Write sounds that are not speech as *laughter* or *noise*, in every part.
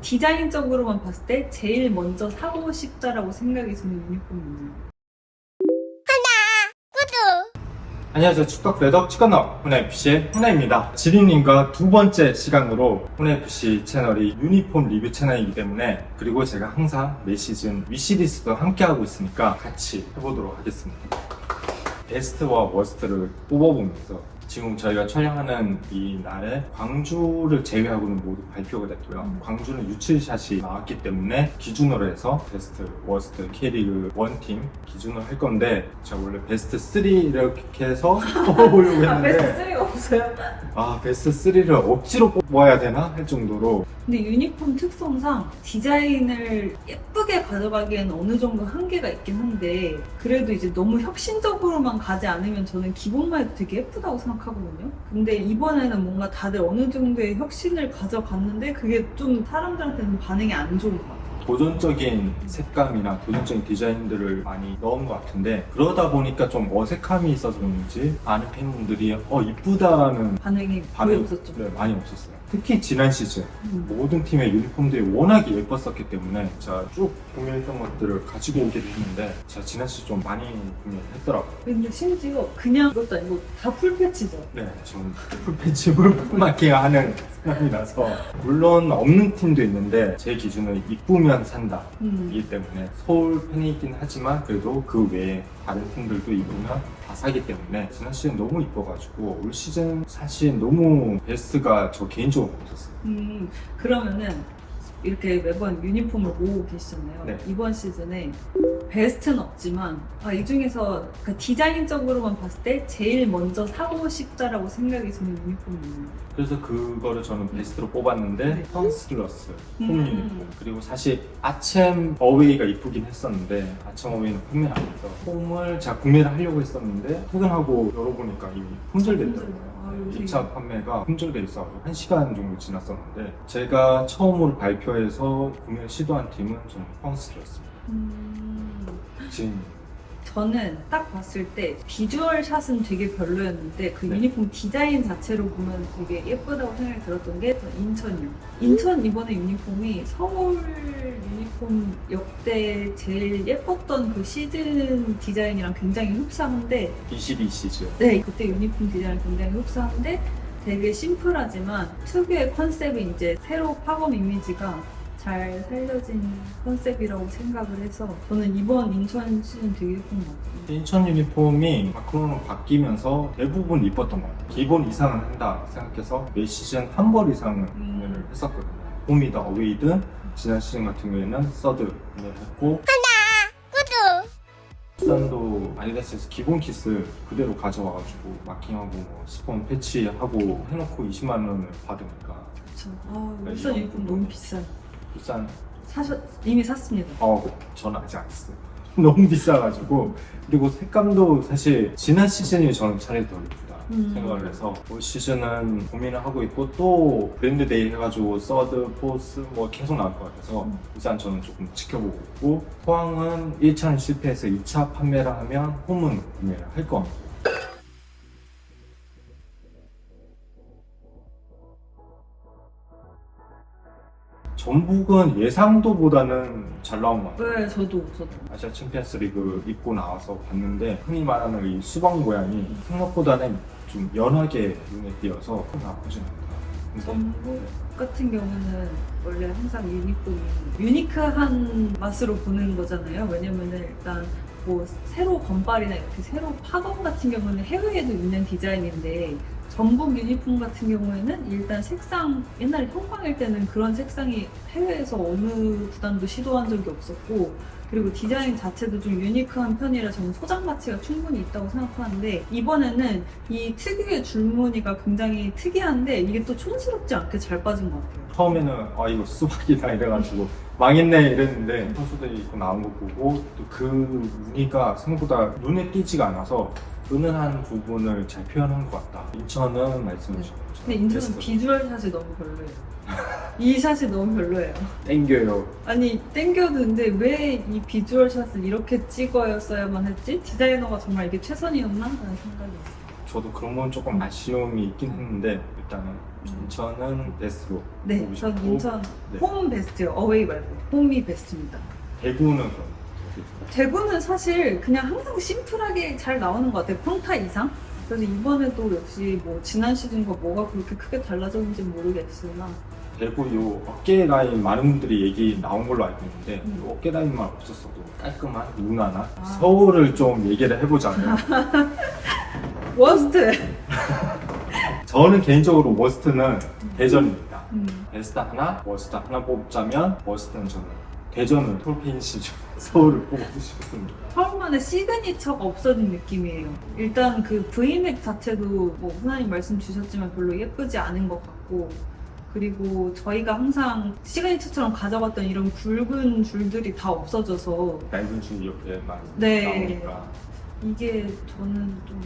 디자인적으로만 봤을 때 제일 먼저 사고 싶다라고 생각이 드는 유니폼이에요. 안녕하세요. 축덕 레덕 치건업 훈아FC의 훈아입니다. 지린님과 두 번째 시간으로 훈아FC 채널이 유니폼 리뷰 채널이기 때문에 그리고 제가 항상 매 시즌 위시리스트도 함께하고 있으니까 같이 해보도록 하겠습니다. 베스트와 워스트를 뽑아보면서 지금 저희가 촬영하는 이 날에 광주를 제외하고는 모두 발표가 됐고요. 음. 광주는 유출샷이 나왔기 때문에 기준으로 해서 베스트, 워스트, K리그 원팀 기준으로 할 건데 제가 원래 베스트 3 이렇게 해서 *laughs* 뽑아보려고 아, 베스트 했는데 3가 없어요. 아 베스트 3를 억지로 뽑아야 되나 할 정도로 근데 유니폼 특성상 디자인을 예쁘게 가져가기에는 어느 정도 한계가 있긴 한데 그래도 이제 너무 혁신적으로만 가지 않으면 저는 기본만 해도 되게 예쁘다고 생각 하거든요. 근데 이번에는 뭔가 다들 어느 정도의 혁신을 가져갔는데 그게 좀 사람들한테는 반응이 안 좋은 것 같아요. 도전적인 색감이나 도전적인 디자인들을 많이 넣은 것 같은데 그러다 보니까 좀 어색함이 있어서 그런지 많은 팬분들이 어 이쁘다라는 반응이 거의 반응이 없었죠. 네, 많이 없었어요. 특히 지난 시즌 음. 모든 팀의 유니폼들이 워낙에 예뻤었기 때문에 제가 쭉 구매했던 것들을 가지고 오기도 했는데 제가 지난 시즌 좀 많이 구매를 했더라고요. 근데 심지어 그냥 그것도 아니고 다 풀패치죠. 네, 좀 풀패치 물 품마킹 하는 사람이라서 물론 없는 팀도 있는데 제 기준은 이쁘면 산다. 음. 이기 때문에 서울 팬이긴 하지만 그래도 그 외에 다른 팀들도 입으면 다 사기 때문에 지난 시즌 너무 이뻐가지고 올 시즌 사실 너무 베스트가 저 개인적으로 없었어요. 음, 그러면은 이렇게 매번 유니폼을 모으고 계시잖아요. 네. 이번 시즌에 베스트는 없지만 아, 이 중에서 그 디자인적으로만 봤을 때 제일 먼저 사고 싶다라고 생각이 드는 유니폼이에요. 그래서 그거를 저는 베스트로 뽑았는데 네. 펀스틀러스 홈 음. 유니폼 그리고 사실 아챔 어웨이가 이쁘긴 했었는데 아챔 어웨이는 구매 안 해서 홈을 제가 구매를 하려고 했었는데 퇴근하고 열어보니까 이미 품절됐더라고요. 아, 요새 2차 판매가 품절돼 있어가지고 1시간 정도 지났었는데 제가 처음으로 발표해서 구매를 시도한 팀은 저는 펑스였습니다. 음, 지금 저는 딱 봤을 때 비주얼 샷은 되게 별로였는데 그 네. 유니폼 디자인 자체로 보면 되게 예쁘다고 생각이 들었던 게 인천이요. 인천 이번에 유니폼이 서울 유니폼 역대 제일 예뻤던 그 시즌 디자인이랑 굉장히 흡사한데 22 시즌 네 그때 유니폼 디자인 굉장히 흡사한데 되게 심플하지만 특유의 컨셉이 이제 새로 팝업 이미지가 잘 살려진 컨셉이라고 생각을 해서 저는 이번 인천 시즌 되게 예쁜 것 같아요. 인천 유니폼이 마크로는 바뀌면서 대부분 이뻤던 것 같아요. 기본 이상은 한다 생각해서 매 시즌 한 벌 이상은 음. 구매를 했었거든요. 홈이든 어웨이든 지난 시즌 같은 경우에는 서드 구매를 했고 부산도 아디다스에서 기본 키스 그대로 가져와가지고 마킹하고 뭐 스폰 패치하고 해놓고 20만 원을 받으니까 그쵸. 아, 네, 울산 유니폼 너무 비싸요. 부산 사셨, 이미 샀습니다. 어 저는 아직 안 했어요. *laughs* 너무 비싸가지고 그리고 색감도 사실 지난 시즌이 저는 차라리 더 이쁘다 음. 생각을 해서 올 시즌은 고민을 하고 있고 또 브랜드 데이 해가지고 서드, 포스 뭐 계속 나올 것 같아서 음. 우선 저는 조금 지켜보고 있고 포항은 1차는 실패해서 2차 판매를 하면 홈은 구매를 할것 같고 전북은 예상도보다는 잘 나온 것 같아요. 네, 저도, 저도. 아시아 챔피언스 리그 입고 나와서 봤는데 흔히 말하는 이 수박 모양이 생각보다는 좀 연하게 눈에 띄어서 나쁘진 않다. 근데 전북 같은 경우는 원래 항상 유니폼이 유니크한 맛으로 보는 거잖아요. 왜냐면은 일단 뭐 새로 건발이나 이렇게 새로 파건 같은 경우는 해외에도 있는 디자인인데 전북 유니폼 같은 경우에는 일단 색상 옛날에 형광일 때는 그런 색상이 해외에서 어느 구단도 시도한 적이 없었고 그리고 디자인 자체도 좀 유니크한 편이라 저는 소장 가치가 충분히 있다고 생각하는데 이번에는 이 특유의 줄무늬가 굉장히 특이한데 이게 또 촌스럽지 않게 잘 빠진 것 같아요. 처음에는 아 이거 수박이다 이래가지고 망했네 이랬는데 선수들이 입고 나온 거 보고 또 그 무늬가 생각보다 눈에 띄지가 않아서 은은한 부분을 잘 표현한 것 같다. 인천은 말씀해 주신 것처럼 근데 인천은 베스트. 비주얼 샷이 너무 별로예요. *laughs* 이 샷이 너무 별로예요. 땡겨요. 아니 땡겨도는데 왜 이 비주얼 샷을 이렇게 찍어야만 했지? 디자이너가 정말 이게 최선이었나? 라는 생각이 있어요. 저도 그런 건 조금 아쉬움이 있긴 했는데 일단은 인천은 베스트로 네, 보고 전 싶고, 인천 네. 홈 베스트요. 어웨이 말고 홈이 베스트입니다. 대구는 그럼 대구는 사실 그냥 항상 심플하게 잘 나오는 것 같아요. 평타 이상. 그래서 이번에도 역시 뭐 지난 시즌과 뭐가 그렇게 크게 달라졌는지 는 모르겠으나 대구 요 어깨 라인 많은 분들이 얘기 나온 걸로 알고 있는데 음. 요 어깨 라인만 없었어도 깔끔한 무난한 아. 서울을 좀 얘기를 해보자면 *laughs* 워스트. *laughs* 저는 개인적으로 워스트는 대전입니다. 음. 베스트 하나, 워스트 하나 뽑자면 워스트는 저는 대전은 톨핀 시즌 서울을 뽑고 싶습니다. 서울만의 시그니처가 없어진 느낌이에요. 일단 그 V넥 자체도 뭐 후나님 말씀 주셨지만 별로 예쁘지 않은 것 같고 그리고 저희가 항상 시그니처처럼 가져갔던 이런 굵은 줄들이 다 없어져서 얇은 줄 옆에만 네. 나오니까 이게 저는 좀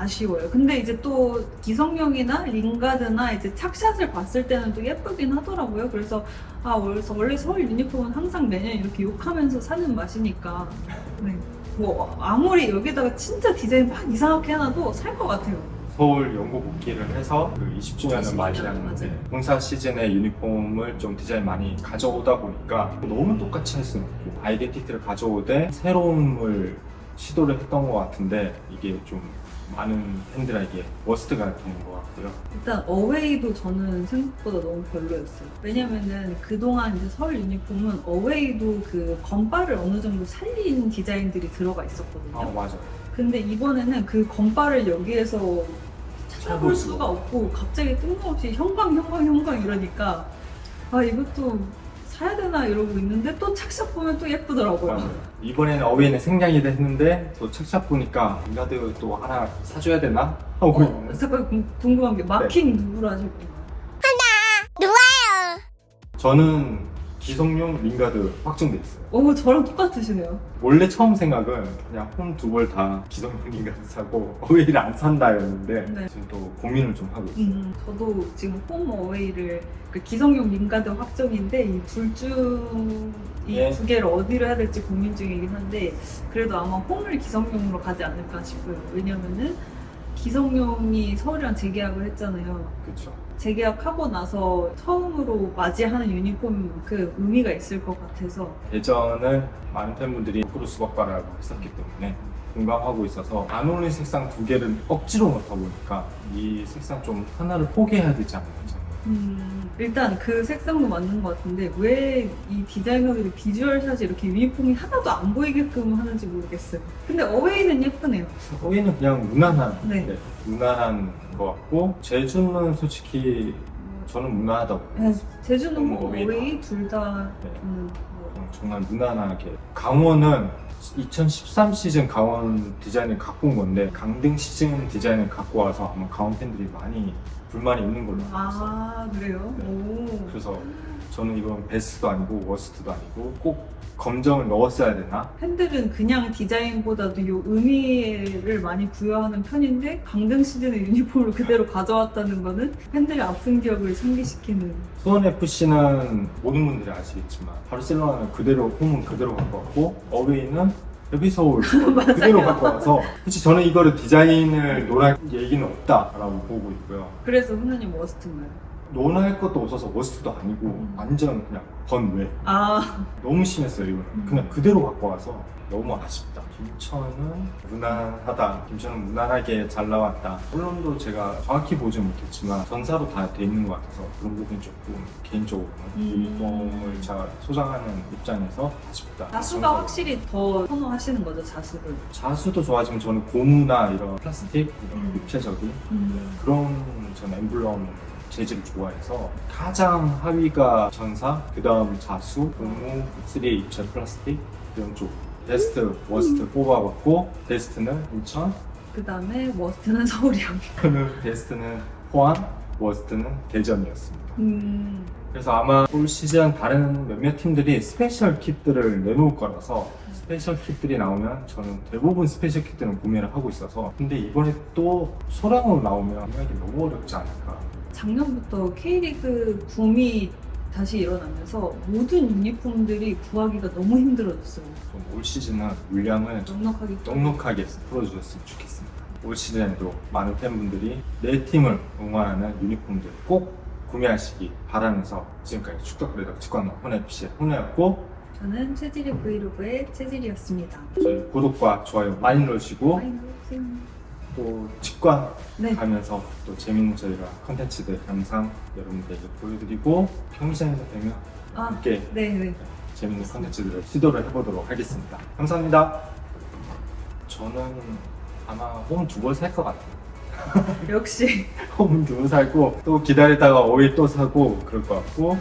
아쉬워요. 근데 이제 또 기성용이나 링가드나 이제 착샷을 봤을 때는 또 예쁘긴 하더라고요. 그래서 아 원래, 서울 유니폼은 항상 매년 이렇게 욕하면서 사는 맛이니까 네. 뭐 아무리 여기다가 진짜 디자인 막 이상하게 해놔도 살 것 같아요. 서울 연구 복귀를 해서 그 20주년을 20주년, 맞이하는데. 본사 시즌에 유니폼을 좀 디자인 많이 가져오다 보니까 너무 똑같이 할 수는 없고 아이덴티티를 가져오되 새로움을 시도를 했던 것 같은데 이게 좀 많은 팬들에게 워스트가 되는 것 같고요. 일단 어웨이도 저는 생각보다 너무 별로였어요. 왜냐면은 그동안 이제 서울 유니폼은 어웨이도 그 건바를 어느 정도 살린 디자인들이 들어가 있었거든요. 아 맞아. 근데 이번에는 그 건바를 여기에서 찾아볼 수가 없고 갑자기 뜬금없이 형광 형광 형광 이러니까 아 이것도 사야 되나 이러고 있는데 또 착샷 보면 또 예쁘더라고요. 맞아요. 이번에는 어웨이는 생략이 됐는데 또 책샵 보니까 인가드 또 하나 사줘야 되나 하고 어, 있는. 잠깐 궁- 궁금한 게 마킹 네. 누구로 하실 거예요? 저는 기성용 링가드 확정돼 있어요. 오 저랑 똑같으시네요. 원래 처음 생각은 그냥 홈 두 벌 다 기성용 링가드 사고 어웨이를 안 산다였는데 네. 지금 또 고민을 좀 하고 있어요. 음, 저도 지금 홈 어웨이를 그 기성용 링가드 확정인데 이 둘중이 네. 두 개를 어디로 해야 될지 고민 중이긴 한데 그래도 아마 홈을 기성용으로 가지 않을까 싶어요. 왜냐면은 기성용이 서울이랑 재계약을 했잖아요. 그렇죠. 재계약하고 나서 처음으로 맞이하는 유니폼인 만큼 의미가 있을 것 같아서 예전을 많은 팬분들이 크루스 박바라고 했었기 때문에 공감하고 있어서 안 어울리는 색상 두 개를 억지로 넣다 보니까 이 색상 좀 하나를 포기해야 되지 않나. 음, 일단 그 색상도 맞는 것 같은데 왜 이 디자이너들이 비주얼 샷이 이렇게 유니폼이 하나도 안 보이게끔 하는지 모르겠어요. 근데 어웨이는 예쁘네요. 어웨이는 그냥 무난한 네. 네, 무난한 것 같고 제주는 솔직히 저는 무난하다고 네. 제주는 뭐. 어웨이 둘 다 네. 그냥 정말 무난하게 강원은 2013 시즌 강원 디자인을 갖고 온 건데 강등 시즌 디자인을 갖고 와서 아마 강원 팬들이 많이 불만이 있는 걸로 알고 있어요. 아 그래요? 네. 오. 그래서 저는 이건 베스트도 아니고 워스트도 아니고 꼭 검정을 넣었어야 되나? 팬들은 그냥 디자인보다도 요 의미를 많이 부여하는 편인데 강등 시즌의 유니폼을 그대로 가져왔다는 거는 팬들의 아픈 기억을 상기시키는 수원 FC는 모든 분들이 아시겠지만 바르셀로나는 그대로 홈은 그대로 갖고 왔고 어웨이는 여기 서울 *laughs* 그대로 갖고 와서 솔직히 저는 이거를 디자인을 논할 얘기는 없다라고 보고 있고요. 그래서 훈훈님 워스트인가요? 논할 것도 없어서 워스트도 아니고 음. 완전 그냥 번외 아 너무 심했어요 이거 는 음. 그냥 그대로 갖고 와서 너무 아쉽다 김천은 무난하다 김천은 무난하게 잘 나왔다 물론도 제가 정확히 보지 못했지만 전사로 다 돼 있는 것 같아서 그런 부분이 조금 개인적으로는 음. 유니폼을 제가 소장하는 입장에서 아쉽다 자수가 전사로. 확실히 더 선호하시는 거죠 자수를 자수도 좋아지만 저는 고무나 이런 플라스틱 이런 음. 입체적인 음. 그런 전 엠블럼 재질을 좋아해서 가장 하위가 전사, 그 다음 자수, 고무, 3 입체 플라스틱 이런 쪽. 베스트, 워스트 뽑아봤고 베스트는 인천, 그 다음에 워스트는 서울이요 저는 베스트는 포항, 워스트는 대전이었습니다. 음. 그래서 아마 올 시즌 다른 몇몇 팀들이 스페셜 kit들을 내놓을 거라서 스페셜 kit들이 나오면 저는 대부분 스페셜 kit들은 구매를 하고 있어서 근데 이번에 또 소량으로 나오면 구매하기 너무 어렵지 않을까 작년부터 K리그 붐이 다시 일어나면서 모든 유니폼들이 구하기가 너무 힘들어졌어요 좀 올 시즌은 물량을 넉넉하게 넉넉하게 풀어주셨으면 좋겠습니다. 올 시즌에도 많은 팬분들이 내 팀을 응원하는 유니폼들 꼭 구매하시기 바라면서 지금까지 축덕 매덕 직관러 혼FC의 혼혜였고 저는 체질이 브이로그의 체질이었습니다. 저희 구독과 좋아요 많이 눌러주시고 많이 눌러주세요. 또 직관 네. 가면서 또 재밌는 저희가 컨텐츠들 영상 여러분들에게 보여드리고 경기장에서 뵈면 아, 함께 네, 네. 재밌는 컨텐츠들을 시도를 해보도록 하겠습니다. 감사합니다. 저는 아마 홈 두 번 살 것 같아요. *laughs* 역시 *laughs* 홈 두 번 살고 또 기다리다가 오일 또 사고 그럴 것 같고